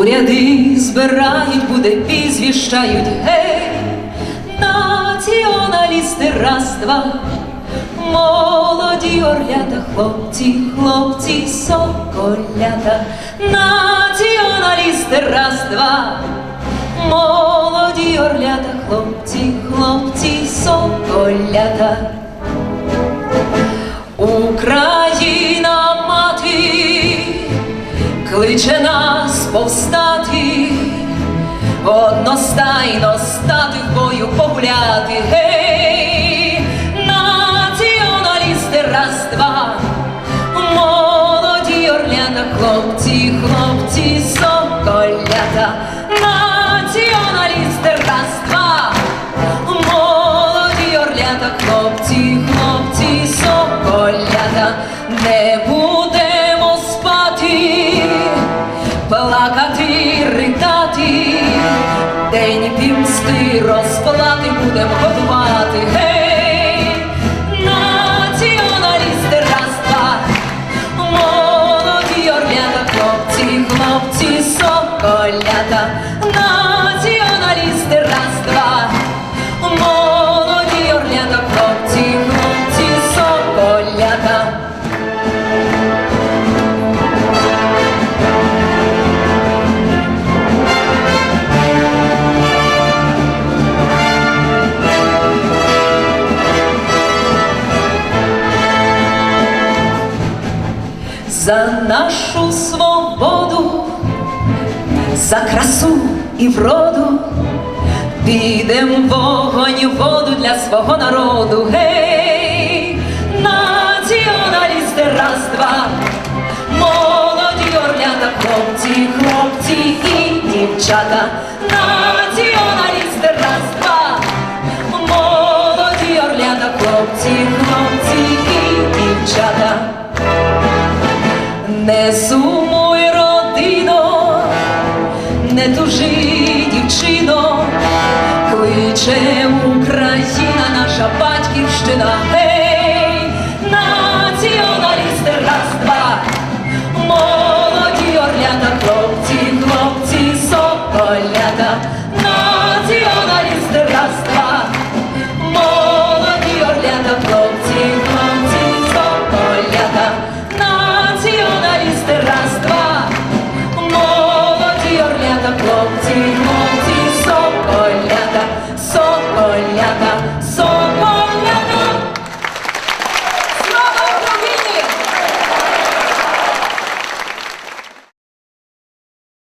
у ряди збирають, буде пізвіщають, гей, націоналісти раз, два, молоді орлята, хлопці, хлопці, соколята, націоналісти раз, два. Молоді орлята, хлопці, хлопці, соколята. Україна мати кличе нас повстати, одностайно стати в бою погуляти. Гей, націоналісти, раз, два, молоді орлята, хлопці, хлопці, соколята, націоналісти, раз, два, молоді орлята, хлопці, хлопці, соколята, не будемо будемо готувати. Гей, націоналісти, раз, два, молоді орлята, хлопці, хлопці, соколята, За нашу свободу, за красу і вроду, підем вогонь і воду для свого народу. Гей, націоналісти, раз, два, молоді орлята, хлопці, хлопці і дівчата, не сумуй, родино, не тужи, дівчино, кличе Україна, наша батьківщина.